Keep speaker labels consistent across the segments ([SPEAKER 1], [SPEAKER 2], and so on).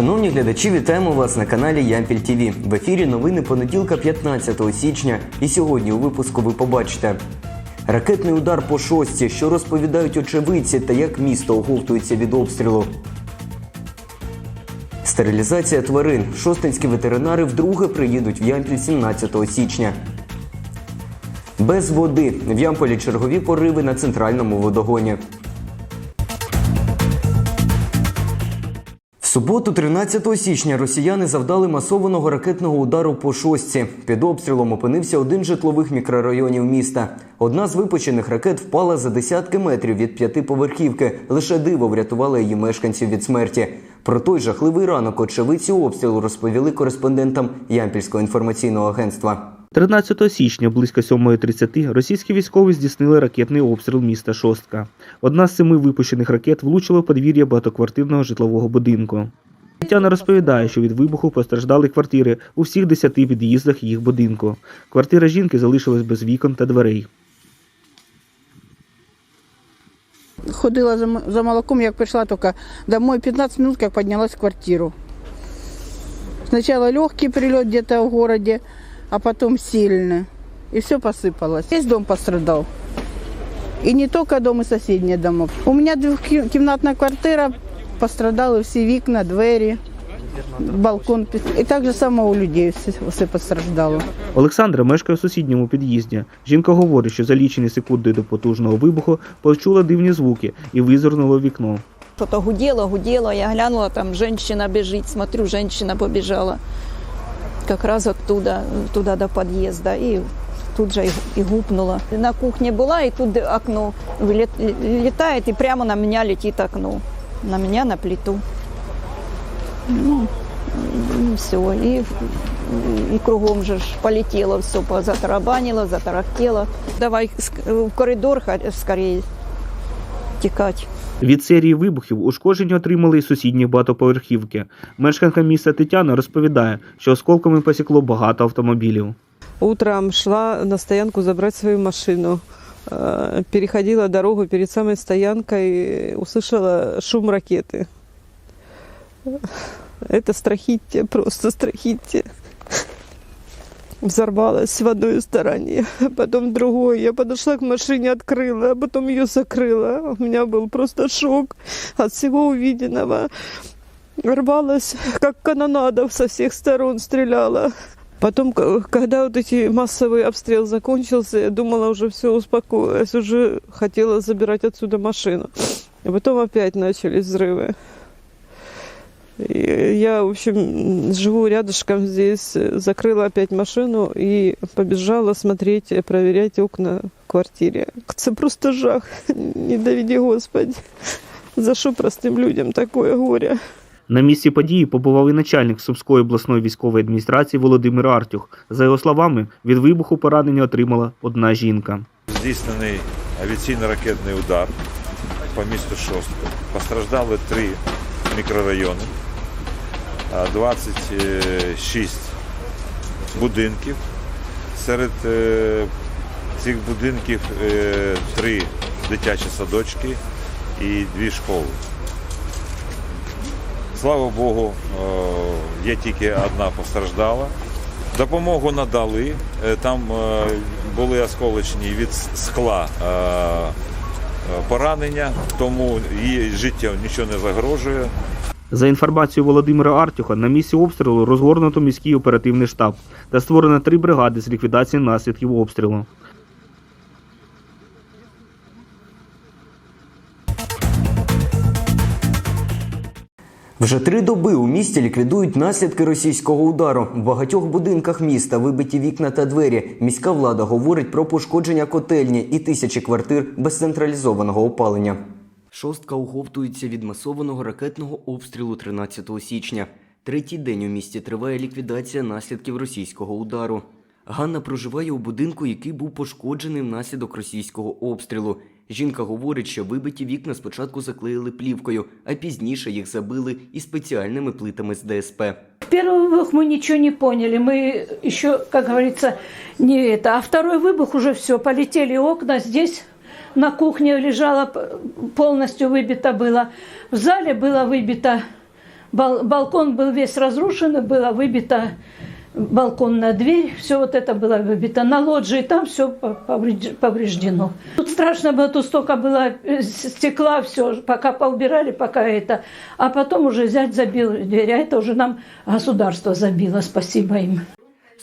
[SPEAKER 1] Шановні глядачі, вітаємо вас на каналі Ямпіль ТВ. В ефірі новини понеділка 15 січня. І сьогодні у випуску ви побачите ракетний удар по шості, що розповідають очевидці та як місто оговтується від обстрілу. Стерилізація тварин. Шостинські ветеринари вдруге приїдуть в Ямпіль 17 січня. Без води в Ямполі чергові пориви на центральному водогоні. Суботу, 13 січня, росіяни завдали масованого ракетного удару по шостці. Під обстрілом опинився один житлових мікрорайонів міста. Одна з випущених ракет впала за десятки метрів від п'ятиповерхівки. Лише диво врятувало її мешканців від смерті. Про той жахливий ранок очевидці обстрілу розповіли кореспондентам Ямпільського інформаційного агентства.
[SPEAKER 2] 13 січня близько 7.30 російські військові здійснили ракетний обстріл міста Шостка. Одна з семи випущених ракет влучила в подвір'я багатоквартирного житлового будинку. Тетяна розповідає, що від вибуху постраждали квартири у всіх десяти під'їздах їх будинку. Квартира жінки залишилась без вікон та дверей.
[SPEAKER 3] Ходила за, молоком, як прийшла тільки домой 15 минут, як піднялась в квартиру. Сначала легкий прилет где-то в городе, а потом сильный. И все посыпалось. Весь дом пострадал. И не только дом, и соседние дома. У меня двухкомнатная квартира, пострадали всі вікна, двері, балкон. І так же само у людей все, все постраждало.
[SPEAKER 2] Олександра мешкає в сусідньому під'їзді. Жінка говорить, що за лічені секунди до потужного вибуху почула дивні звуки і визирнула в вікно.
[SPEAKER 4] Что-то гудело, гудело. Я глянула, там женщина бежит. Смотрю, женщина побежала как раз оттуда, туда до подъезда. И тут же и, и гупнула. На кухне была, и тут окно вылет- летает, и прямо на меня летит окно. На меня, на плиту. Ну, все. И, и кругом же ж полетело все, затарабанило, затарахтело. Давай ск- в коридор ха- скорее текать.
[SPEAKER 2] Від серії вибухів ушкодження отримали й сусідні багатоповерхівки. Мешканка міста Тетяна розповідає, що осколками посікло багато автомобілів.
[SPEAKER 5] Утром шла на стоянку забрать свою машину. Э, Переходила дорогу перед самой стоянкой, услышала шум ракеты. Это страхитие, просто страхитие. Взорвалась в одной стороне, потом в другой. Я подошла к машине, открыла, а потом ее закрыла. У меня был просто шок от всего увиденного. Рвалась, как канонада со всех сторон стреляла. Потом, к- когда вот эти массовый обстрел закончился, я думала, уже все успокоилась, уже хотела забирать отсюда машину. А потом опять начались взрывы. И я, в общем, живу рядышком здесь, э, закрыла опять машину и побежала смотреть, э, проверять окна в квартире. Это просто жах, не доведи Господи. За что простым людям такое горе?
[SPEAKER 2] На місці події побував і начальник Сумської обласної військової адміністрації Володимир Артюх. За його словами, від вибуху поранення отримала одна жінка.
[SPEAKER 6] Здійснений авіаційно-ракетний удар по місту Шостка. Постраждали три мікрорайони, а 26 будинків. Серед е, цих будинків е, три дитячі садочки і дві школи. Слава Богу, е, є тільки одна постраждала. Допомогу надали. Там були осколочні від скла поранення, тому її життя нічого не загрожує.
[SPEAKER 2] За інформацією Володимира Артюха, на місці обстрілу розгорнуто міський оперативний штаб та створено три бригади з ліквідації наслідків обстрілу.
[SPEAKER 1] Вже три доби у місті ліквідують наслідки російського удару. В багатьох будинках міста вибиті вікна та двері. Міська влада говорить про пошкодження котельні і тисячі квартир без централізованого опалення. Шостка оговтується від масованого ракетного обстрілу 13 січня. Третій день у місті триває ліквідація наслідків російського удару. Ганна проживає у будинку, який був пошкоджений внаслідок російського обстрілу. Жінка говорить, що вибиті вікна спочатку заклеїли плівкою, а пізніше їх забили і спеціальними плитами з ДСП.
[SPEAKER 7] В первый выбух мы ничего не поняли. Мы еще, как говорится, не это. А второй выбух уже все, полетели окна. Здесь на кухне лежало п- полностью выбито было. В зале было выбито Бал- балкон был весь разрушен, была выбита балконная дверь, все вот это было выбито. На лоджии там все повреждено. Тут страшно было, тут столько было э, стекла, все, пока поубирали, пока это. А потом уже взять забил дверь, а это уже нам государство забило, спасибо им.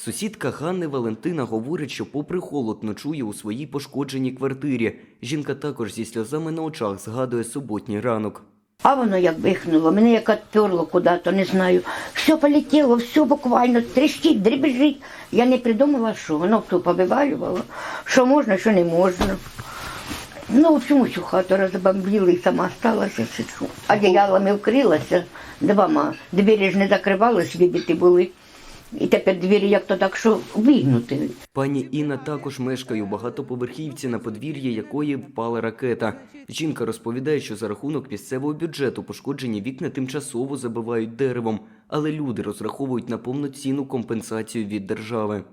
[SPEAKER 1] Сусідка Ганни Валентина говорить, що попри холод ночує у своїй пошкодженій квартирі. Жінка також зі сльозами на очах згадує суботній ранок.
[SPEAKER 8] А воно як вихнуло, мене як відперло куди-то, не знаю. Все полетіло, все буквально тріщить, дребіжить. Я не придумала, що воно все повивалювало, що можна, що не можна. Ну, общем, всю хату розбомбили і сама сталася. Одіялами вкрилася двома. Двері ж не закривались, вибиті були. І тепер двері як то так, що вигнути.
[SPEAKER 1] Пані Інна також мешкає у багатоповерхівці, на подвір'ї якої впала ракета. Жінка розповідає, що за рахунок місцевого бюджету пошкоджені вікна тимчасово забивають деревом, але люди розраховують на повноцінну компенсацію від держави.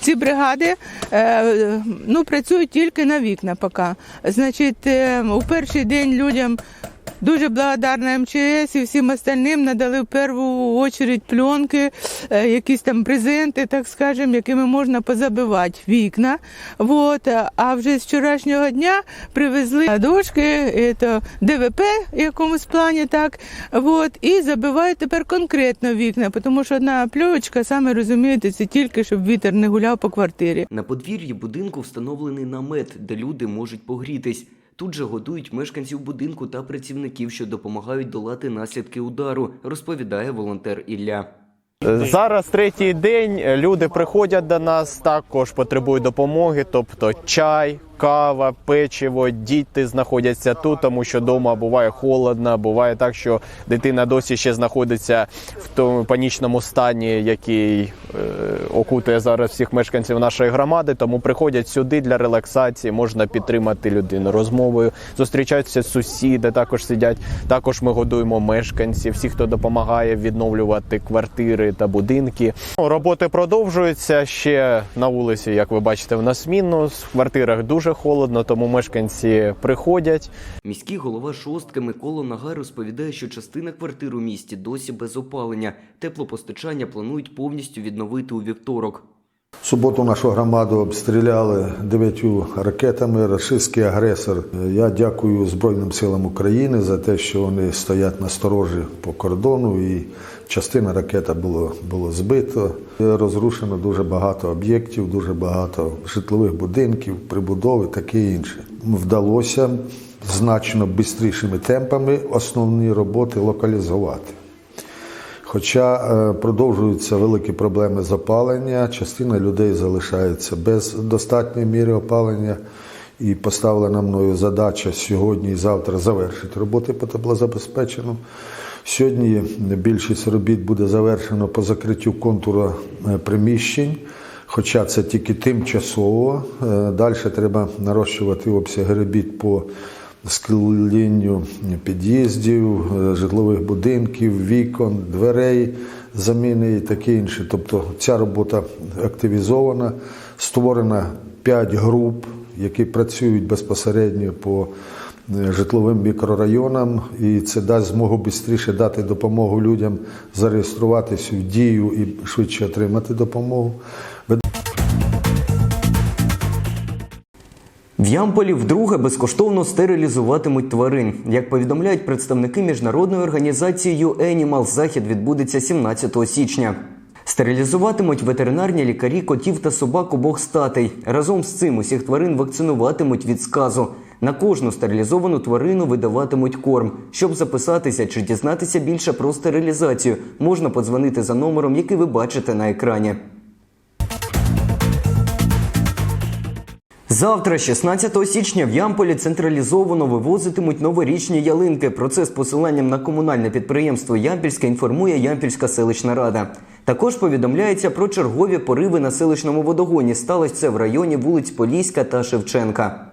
[SPEAKER 9] Ці бригади е, ну, працюють тільки на вікна поки. Значить, е, у перший день людям дуже благодарна МЧС і всім остальним надали в першу чергу пленки, е, якісь там презенти, так скажемо, якими можна позабивати вікна. Вот. А вже з вчорашнього дня привезли дошки, е, то ДВП в якомусь плані, так, вот, і забивають тепер конкретно вікна, тому що одна пльовочка, саме розумієте, це тільки щоб вітер не гуляв по квартирі.
[SPEAKER 1] На подвір'ї будинку встановлений намет, де люди можуть погрітись. Тут же годують мешканців будинку та працівників, що допомагають долати наслідки удару, розповідає волонтер Ілля.
[SPEAKER 10] Зараз третій день. Люди приходять до нас, також потребують допомоги, тобто чай, кава, печиво. Діти знаходяться тут, тому що вдома буває холодно. Буває так, що дитина досі ще знаходиться в тому панічному стані, який е, окутує зараз всіх мешканців нашої громади. Тому приходять сюди для релаксації, можна підтримати людину розмовою. Зустрічаються сусіди, також сидять. Також ми годуємо мешканців, всіх, хто допомагає відновлювати квартири та будинки. Ну, Роботи продовжуються ще на вулиці, як ви бачите, в нас мінус. В квартирах дуже холодно, тому мешканці приходять.
[SPEAKER 1] Міський голова шостки Микола Нагай розповідає, що частина квартир у місті досі без опалення. Теплопостачання планують повністю відновити у вівторок.
[SPEAKER 11] В суботу нашу громаду обстріляли дев'ятью ракетами. Рашистський агресор. Я дякую Збройним силам України за те, що вони стоять на сторожі по кордону, і частина ракета було, було збито. Розрушено дуже багато об'єктів, дуже багато житлових будинків, прибудови, таке інше. Вдалося значно швидшими темпами основні роботи локалізувати. Хоча е, продовжуються великі проблеми з опалення, частина людей залишається без достатньої міри опалення. І поставлена мною задача сьогодні і завтра завершити роботи по теплозабезпеченню. Сьогодні більшість робіт буде завершено по закриттю контуру е, приміщень, хоча це тільки тимчасово. Е, Далі треба нарощувати обсяги робіт по склінню під'їздів, е, житлових будинків, вікон, дверей, заміни і таке інше. Тобто ця робота активізована, створено 5 груп, які працюють безпосередньо по е, житловим мікрорайонам, і це дасть змогу швидше дати допомогу людям зареєструватися в дію і швидше отримати допомогу.
[SPEAKER 1] В Ямполі вдруге безкоштовно стерилізуватимуть тварин. Як повідомляють представники міжнародної організації UAnimal, захід відбудеться 17 січня. Стерилізуватимуть ветеринарні лікарі котів та собак обох статей. Разом з цим усіх тварин вакцинуватимуть від сказу. На кожну стерилізовану тварину видаватимуть корм. Щоб записатися чи дізнатися більше про стерилізацію, можна подзвонити за номером, який ви бачите на екрані. Завтра, 16 січня, в Ямполі централізовано вивозитимуть новорічні ялинки. Про це з посиланням на комунальне підприємство Ямпільське інформує Ямпільська селищна рада. Також повідомляється про чергові пориви на селищному водогоні. Сталося це в районі вулиць Поліська та Шевченка.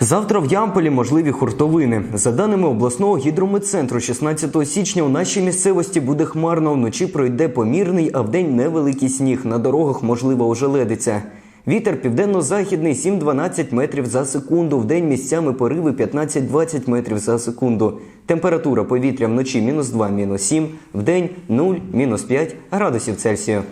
[SPEAKER 1] Завтра в Ямполі можливі хуртовини. За даними обласного гідрометцентру, 16 січня у нашій місцевості буде хмарно. Вночі пройде помірний, а вдень невеликий сніг. На дорогах можлива ожеледиця. Вітер південно-західний 7-12 метрів за секунду. В день місцями пориви 15-20 метрів за секунду. Температура повітря вночі мінус 2, мінус 7, в день 0, мінус 5 градусів Цельсію.